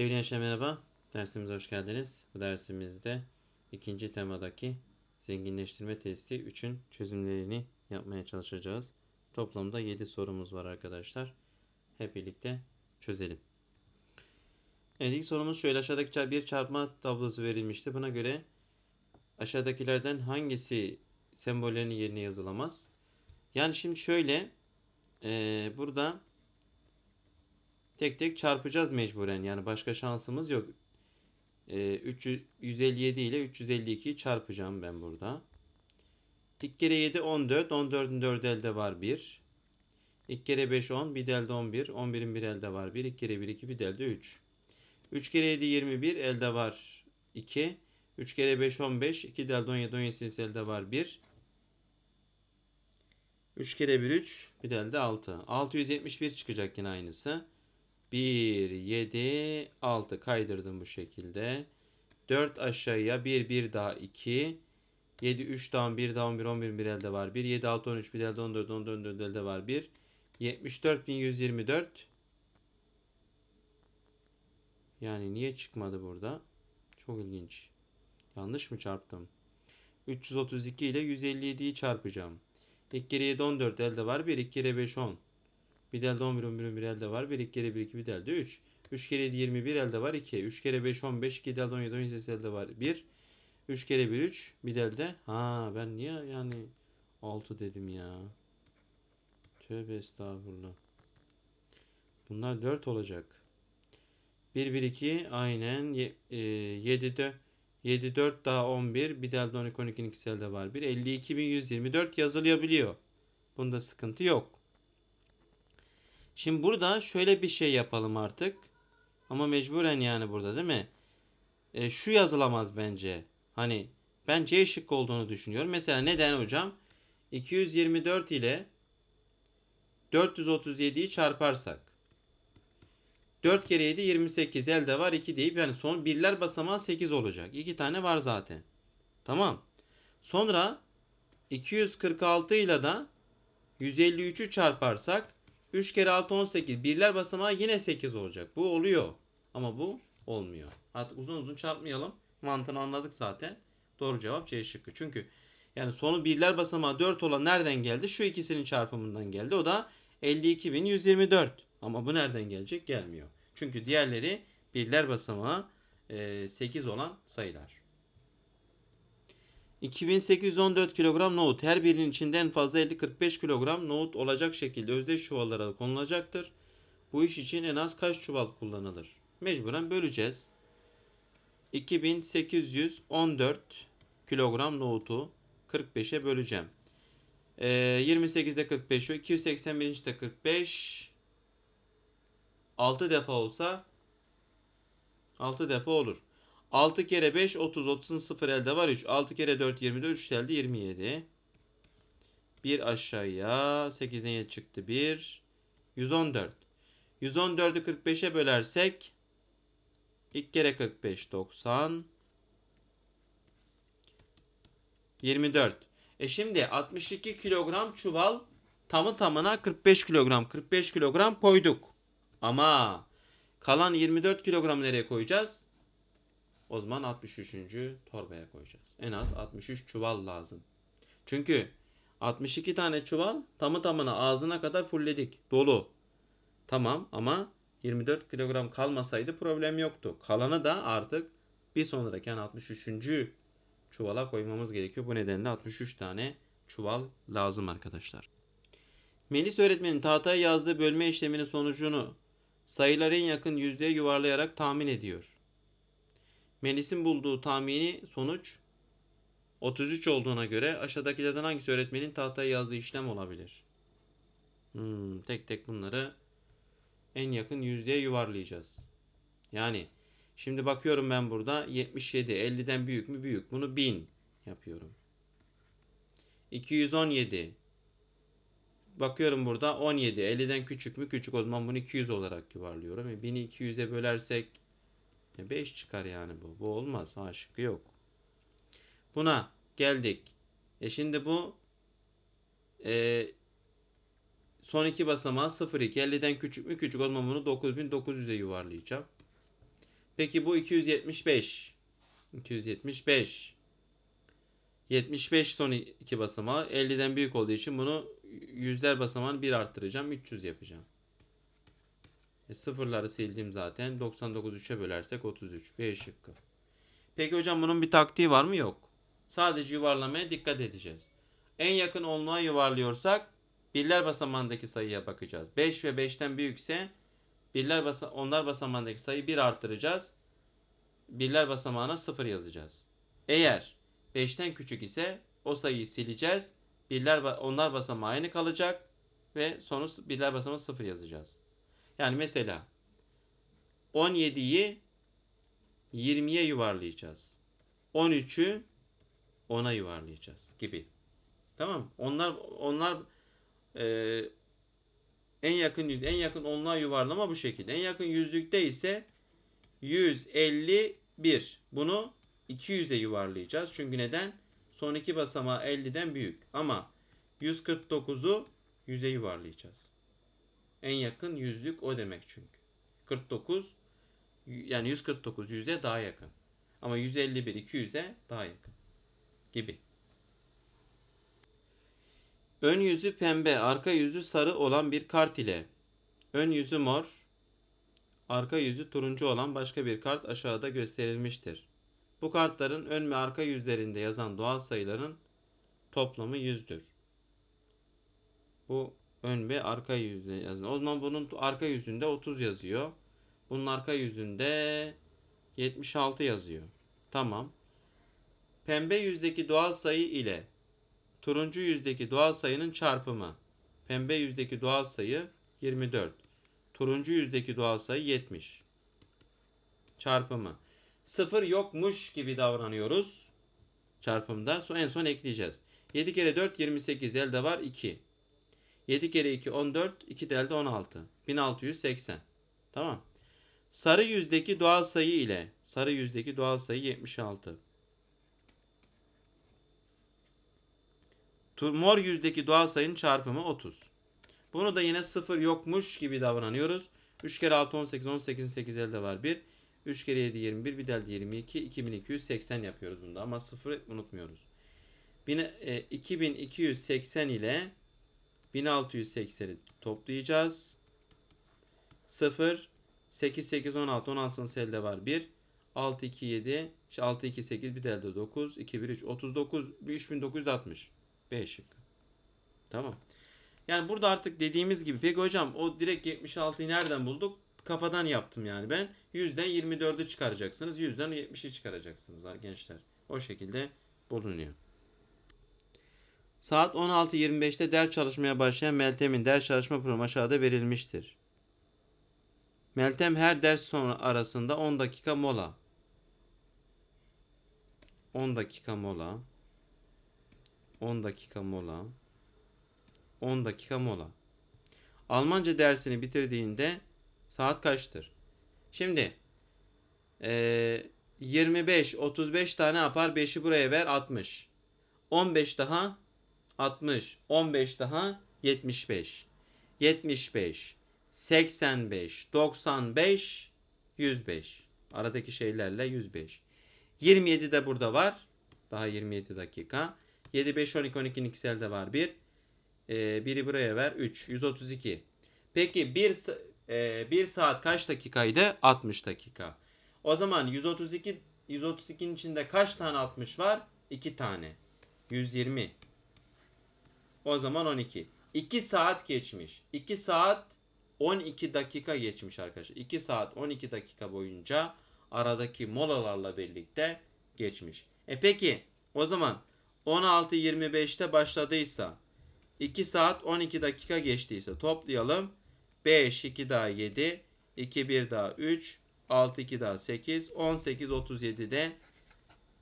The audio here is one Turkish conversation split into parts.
Sevgili gençler merhaba. Dersimize hoş geldiniz. Bu dersimizde ikinci temadaki zenginleştirme testi 3'ün çözümlerini yapmaya çalışacağız. Toplamda 7 sorumuz var arkadaşlar. Hep birlikte çözelim. Evet ilk sorumuz şöyle aşağıdaki bir çarpma tablosu verilmişti. Buna göre aşağıdakilerden hangisi sembollerinin yerine yazılamaz? Yani şimdi şöyle eee, burada tek tek çarpacağız mecburen. Yani başka şansımız yok. Ee, 300 157 ile 352'yi çarpacağım ben burada. 2 kere 7 14. 14'ün 4 elde var 1. 2 kere 5 10. Bir de elde 11. 11'in bir elde var 1. 2 kere 1 2. Bir de elde 3. 3 kere 7 21. Elde var 2. 3 kere 5 15. 2 de elde 17. 17 elde var 1. 3 kere 1 3. Bir de elde 6. 671 çıkacak yine aynısı. 1, 7, 6 kaydırdım bu şekilde. 4 aşağıya 1, 1 daha 2. 7, 3 daha 1 daha 11, 11 bir elde var 1. 7, 6, 13 bir elde 14, 14 4 elde var 1. 74.124. Yani niye çıkmadı burada? Çok ilginç. Yanlış mı çarptım? 332 ile 157'yi çarpacağım. 2 kere 7 14 elde var 1. 2 kere 5 10. Bir de elde 11 11 bir elde var. 1 2 kere 1 2 bir de elde 3. 3 kere 7 21 elde var 2. 3 kere 5 15 2 de elde 17 17 elde var 1. 3 kere 1 3 bir de elde. Ha ben niye yani 6 dedim ya. Tövbe estağfurullah. Bunlar 4 olacak. 1 1 2 aynen 7 de 7 4 daha 11 bir de elde 12 12'nin ikisi elde var 1. 52.124 yazılabiliyor. Bunda sıkıntı yok. Şimdi burada şöyle bir şey yapalım artık. Ama mecburen yani burada değil mi? E, şu yazılamaz bence. Hani ben C şıkkı olduğunu düşünüyorum. Mesela neden hocam? 224 ile 437'yi çarparsak 4 kere 7 28 elde var 2 deyip yani son birler basamağı 8 olacak. 2 tane var zaten. Tamam. Sonra 246 ile de 153'ü çarparsak 3 kere 6 18. Birler basamağı yine 8 olacak. Bu oluyor. Ama bu olmuyor. Artık uzun uzun çarpmayalım. Mantığını anladık zaten. Doğru cevap C şıkkı. Çünkü yani sonu birler basamağı 4 olan nereden geldi? Şu ikisinin çarpımından geldi. O da 52.124. Ama bu nereden gelecek? Gelmiyor. Çünkü diğerleri birler basamağı 8 olan sayılar. 2814 kilogram nohut her birinin içinden fazla 50-45 kilogram nohut olacak şekilde özdeş çuvallara konulacaktır. Bu iş için en az kaç çuval kullanılır? Mecburen böleceğiz. 2814 kilogram nohutu 45'e böleceğim. Ee, 28'de 45 o. 281. de 45 6 defa olsa 6 defa olur. 6 kere 5 30 30'un 0 elde var 3. 6 kere 4 24 3 elde 27. 1 aşağıya 8'den 7 çıktı 1. 114. 114'ü 45'e bölersek 2 kere 45 90. 24. E şimdi 62 kilogram çuval tamı tamına 45 kilogram 45 kilogram koyduk. Ama kalan 24 kilogram nereye koyacağız? O zaman 63. torbaya koyacağız. En az 63 çuval lazım. Çünkü 62 tane çuval tamı tamına ağzına kadar fullledik. Dolu. Tamam ama 24 kilogram kalmasaydı problem yoktu. Kalanı da artık bir sonraki yani 63. çuvala koymamız gerekiyor. Bu nedenle 63 tane çuval lazım arkadaşlar. Melis öğretmenin tahtaya yazdığı bölme işleminin sonucunu sayıların yakın yüzdeye yuvarlayarak tahmin ediyor. Melis'in bulduğu tahmini sonuç 33 olduğuna göre aşağıdakilerden hangisi öğretmenin tahtaya yazdığı işlem olabilir? Hmm, tek tek bunları en yakın yüzdeye yuvarlayacağız. Yani şimdi bakıyorum ben burada 77 50'den büyük mü büyük. Bunu 1000 yapıyorum. 217 Bakıyorum burada 17 50'den küçük mü küçük o zaman bunu 200 olarak yuvarlıyorum. E 1000'i 200'e bölersek 5 çıkar yani bu. Bu olmaz. A şıkkı yok. Buna geldik. E şimdi bu e, son iki basamağı 0 2. 50'den küçük mü küçük o zaman bunu 9900'e yuvarlayacağım. Peki bu 275. 275. 75 son iki basamağı 50'den büyük olduğu için bunu yüzler basamağını 1 arttıracağım. 300 yapacağım. E, sıfırları sildim zaten. 99 3'e bölersek 33. B şıkkı. Peki hocam bunun bir taktiği var mı? Yok. Sadece yuvarlamaya dikkat edeceğiz. En yakın onluğa yuvarlıyorsak birler basamağındaki sayıya bakacağız. 5 ve 5'ten büyükse birler basa onlar basamağındaki sayıyı 1 arttıracağız. Birler basamağına 0 yazacağız. Eğer 5'ten küçük ise o sayıyı sileceğiz. Birler onlar basamağı aynı kalacak ve sonu birler basamağı 0 yazacağız. Yani mesela 17'yi 20'ye yuvarlayacağız. 13'ü 10'a yuvarlayacağız gibi. Tamam. Onlar onlar e, en yakın yüz en yakın onluğa yuvarlama bu şekilde. En yakın yüzlükte ise 151. Bunu 200'e yuvarlayacağız. Çünkü neden? Son iki basamağı 50'den büyük. Ama 149'u 100'e yuvarlayacağız. En yakın yüzlük o demek çünkü. 49 yani 149 100'e daha yakın. Ama 151 200'e daha yakın. Gibi. Ön yüzü pembe, arka yüzü sarı olan bir kart ile ön yüzü mor, arka yüzü turuncu olan başka bir kart aşağıda gösterilmiştir. Bu kartların ön ve arka yüzlerinde yazan doğal sayıların toplamı 100'dür. Bu ön ve arka yüzde yazın. O zaman bunun arka yüzünde 30 yazıyor. Bunun arka yüzünde 76 yazıyor. Tamam. Pembe yüzdeki doğal sayı ile turuncu yüzdeki doğal sayının çarpımı. Pembe yüzdeki doğal sayı 24. Turuncu yüzdeki doğal sayı 70. Çarpımı. Sıfır yokmuş gibi davranıyoruz. Çarpımda. En son ekleyeceğiz. 7 kere 4 28 elde var 2. 7 kere 2 14 2 de elde 16. 1680. Tamam. Sarı yüzdeki doğal sayı ile sarı yüzdeki doğal sayı 76. Tu- Mor yüzdeki doğal sayının çarpımı 30. Bunu da yine sıfır yokmuş gibi davranıyoruz. 3 kere 6 18 18'in 8 elde var 1. 3 kere 7 21 bir de elde 22 2280 yapıyoruz bunda ama sıfırı unutmuyoruz. Bine- e, 2280 ile 1680'i toplayacağız. 0 8 8 16 16'sının elde var 1. 6 2 7 işte 6 2 8 bir de elde 9 2 1 3 39 3960 B şıkkı. Tamam. Yani burada artık dediğimiz gibi peki hocam o direkt 76'yı nereden bulduk? Kafadan yaptım yani ben. 100'den 24'ü çıkaracaksınız. 100'den 70'i çıkaracaksınız gençler. O şekilde bulunuyor. Saat 16.25'te ders çalışmaya başlayan Meltem'in ders çalışma programı aşağıda verilmiştir. Meltem her ders sonra arasında 10 dakika mola. 10 dakika mola. 10 dakika mola. 10 dakika mola. Almanca dersini bitirdiğinde saat kaçtır? Şimdi eee 25, 35 tane yapar. 5'i buraya ver 60. 15 daha 60. 15 daha 75. 75. 85. 95. 105. Aradaki şeylerle 105. 27 de burada var. Daha 27 dakika. 7, 5, 12, 12'nin ikisi elde var 1. Ee, biri buraya ver 3. 132. Peki 1, e, 1 saat kaç dakikaydı? 60 dakika. O zaman 132 132'nin içinde kaç tane 60 var? 2 tane. 120. O zaman 12. 2 saat geçmiş. 2 saat 12 dakika geçmiş arkadaşlar. 2 saat 12 dakika boyunca aradaki molalarla birlikte geçmiş. E peki o zaman 16.25'te başladıysa 2 saat 12 dakika geçtiyse toplayalım. 5 2 daha 7 2 1 daha 3 6 2 daha 8 18 37'de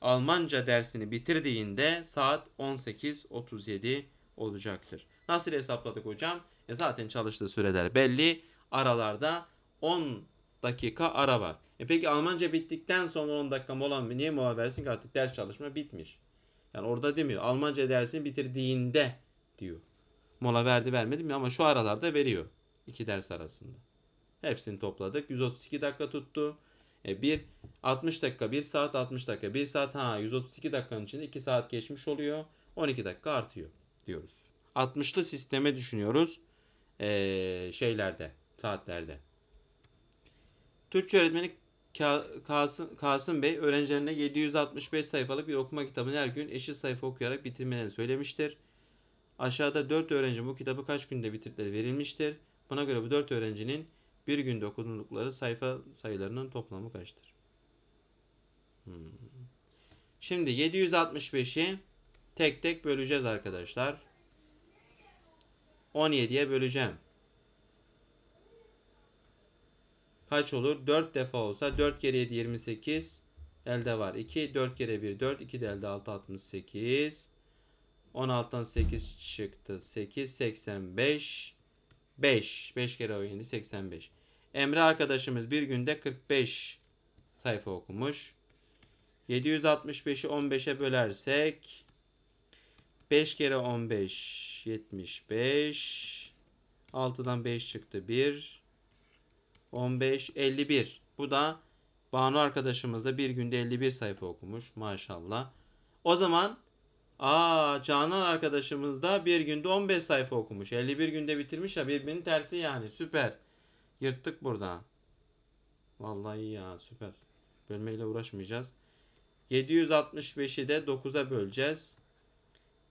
Almanca dersini bitirdiğinde saat 18.37 olacaktır. Nasıl hesapladık hocam? E zaten çalıştığı süreler belli. Aralarda 10 dakika ara var. E peki Almanca bittikten sonra 10 dakika mola mı? Niye mola versin ki artık ders çalışma bitmiş. Yani orada demiyor. Almanca dersini bitirdiğinde diyor. Mola verdi vermedi mi ama şu aralarda veriyor. iki ders arasında. Hepsini topladık. 132 dakika tuttu. E, bir 60 dakika 1 saat 60 dakika 1 saat ha 132 dakikanın içinde 2 saat geçmiş oluyor. 12 dakika artıyor diyoruz. 60'lı sisteme düşünüyoruz. Ee, şeylerde saatlerde. Türkçe öğretmeni Ka- Kasım, Kasım Bey öğrencilerine 765 sayfalık bir okuma kitabını her gün eşit sayfa okuyarak bitirmelerini söylemiştir. Aşağıda 4 öğrenci bu kitabı kaç günde bitirdikleri verilmiştir. Buna göre bu 4 öğrencinin bir günde okudukları sayfa sayılarının toplamı kaçtır? Hmm. Şimdi 765'i tek tek böleceğiz arkadaşlar. 17'ye böleceğim. Kaç olur? 4 defa olsa 4 kere 7 28. Elde var 2. 4 kere 1 4. 2 de elde 6 68. 16'dan 8 çıktı. 8 85. 5. 5 kere 17 85. Emre arkadaşımız bir günde 45 sayfa okumuş. 765'i 15'e bölersek 5 kere 15 75 6'dan 5 çıktı 1 15 51 bu da Banu arkadaşımız da bir günde 51 sayfa okumuş maşallah. O zaman aa Canan arkadaşımız da bir günde 15 sayfa okumuş. 51 günde bitirmiş ya birbirinin tersi yani süper. Yırttık burada. Vallahi ya süper. Bölmeyle uğraşmayacağız. 765'i de 9'a böleceğiz.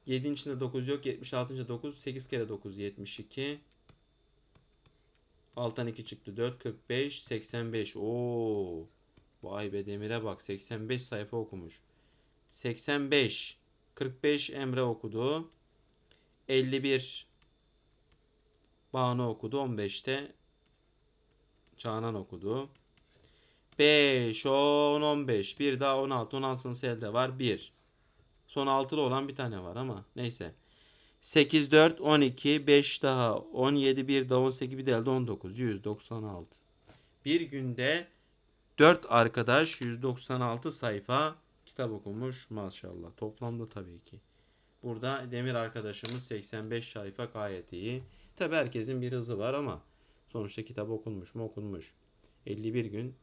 7'nin içinde 9 yok. 76. 9. 8 kere 9 72. Alttan 2 çıktı. 4 45 85. Oo. Vay be Demir'e bak. 85 sayfa okumuş. 85 45 Emre okudu. 51 Banu okudu. 15'te Canan okudu. 5, 10, 15. Bir daha 16. 16'sının elde var. 1. Son 6'lı olan bir tane var ama neyse. 8, 4, 12, 5 daha 17, 1 daha 18, bir de elde 19. 196. Bir günde 4 arkadaş 196 sayfa kitap okumuş maşallah. Toplamda tabii ki. Burada Demir arkadaşımız 85 sayfa gayet iyi. Tabi herkesin bir hızı var ama sonuçta kitap okunmuş mu okunmuş. 51 gün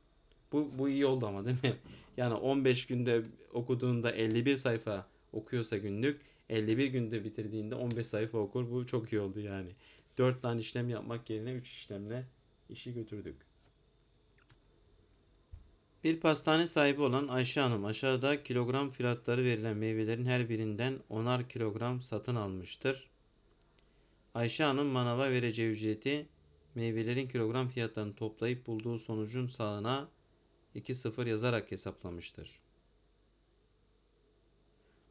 bu, bu iyi oldu ama değil mi? Yani 15 günde okuduğunda 51 sayfa okuyorsa günlük 51 günde bitirdiğinde 15 sayfa okur. Bu çok iyi oldu yani. 4 tane işlem yapmak yerine 3 işlemle işi götürdük. Bir pastane sahibi olan Ayşe Hanım aşağıda kilogram fiyatları verilen meyvelerin her birinden 10'ar kilogram satın almıştır. Ayşe Hanım manava vereceği ücreti meyvelerin kilogram fiyatlarını toplayıp bulduğu sonucun sağına 2-0 yazarak hesaplamıştır.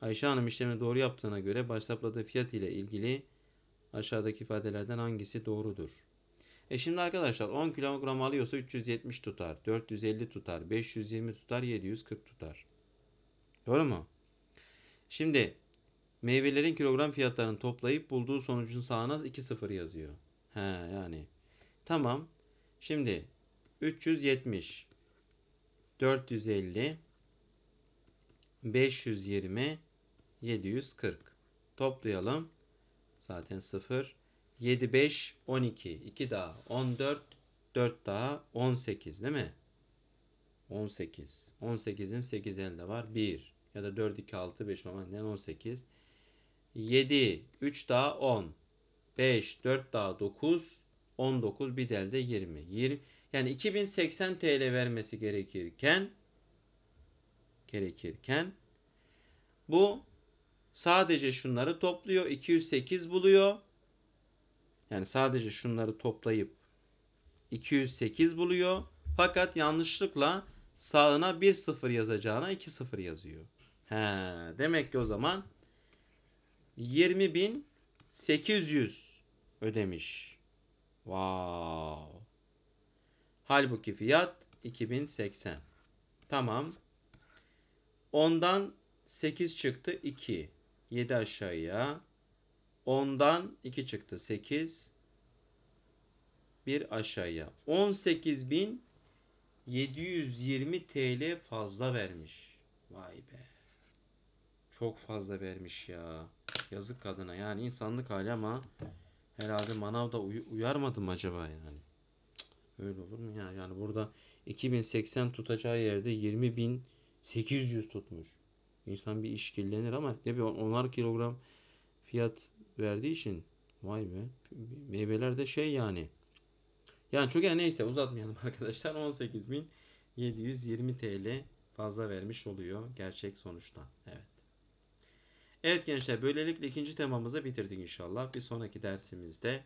Ayşe Hanım işlemi doğru yaptığına göre başlapladığı fiyat ile ilgili aşağıdaki ifadelerden hangisi doğrudur? E şimdi arkadaşlar 10 kilogram alıyorsa 370 tutar, 450 tutar, 520 tutar, 740 tutar. Doğru mu? Şimdi meyvelerin kilogram fiyatlarını toplayıp bulduğu sonucun sağına 2-0 yazıyor. He yani. Tamam. Şimdi 370 450 520 740 toplayalım. Zaten 0 7 5 12 2 daha 14 4 daha 18 değil mi? 18. 18'in 8 elde var. 1 ya da 4 2 6 5 10 18. 7 3 daha 10. 5 4 daha 9 19 bir elde 20. 20 yani 2080 TL vermesi gerekirken gerekirken bu sadece şunları topluyor. 208 buluyor. Yani sadece şunları toplayıp 208 buluyor. Fakat yanlışlıkla sağına 1 0 yazacağına 2 0 yazıyor. He, demek ki o zaman 20.800 ödemiş. Wow. Halbuki fiyat 2080. Tamam. Ondan 8 çıktı 2. 7 aşağıya. Ondan 2 çıktı 8. 1 aşağıya. 18.720 TL fazla vermiş. Vay be. Çok fazla vermiş ya. Yazık kadına. Yani insanlık hali ama herhalde manavda uy- uyarmadı mı acaba yani? Öyle olur mu ya? Yani burada 2080 tutacağı yerde 20.800 tutmuş. İnsan bir işkillenir ama ne bir onar kilogram fiyat verdiği için vay be meyveler de şey yani. Yani çok yani neyse uzatmayalım arkadaşlar 18.720 TL fazla vermiş oluyor gerçek sonuçta. Evet. Evet gençler böylelikle ikinci temamızı bitirdik inşallah. Bir sonraki dersimizde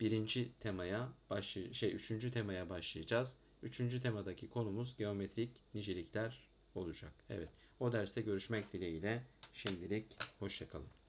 birinci temaya başlay şey üçüncü temaya başlayacağız. Üçüncü temadaki konumuz geometrik nicelikler olacak. Evet. O derste görüşmek dileğiyle. Şimdilik hoşçakalın.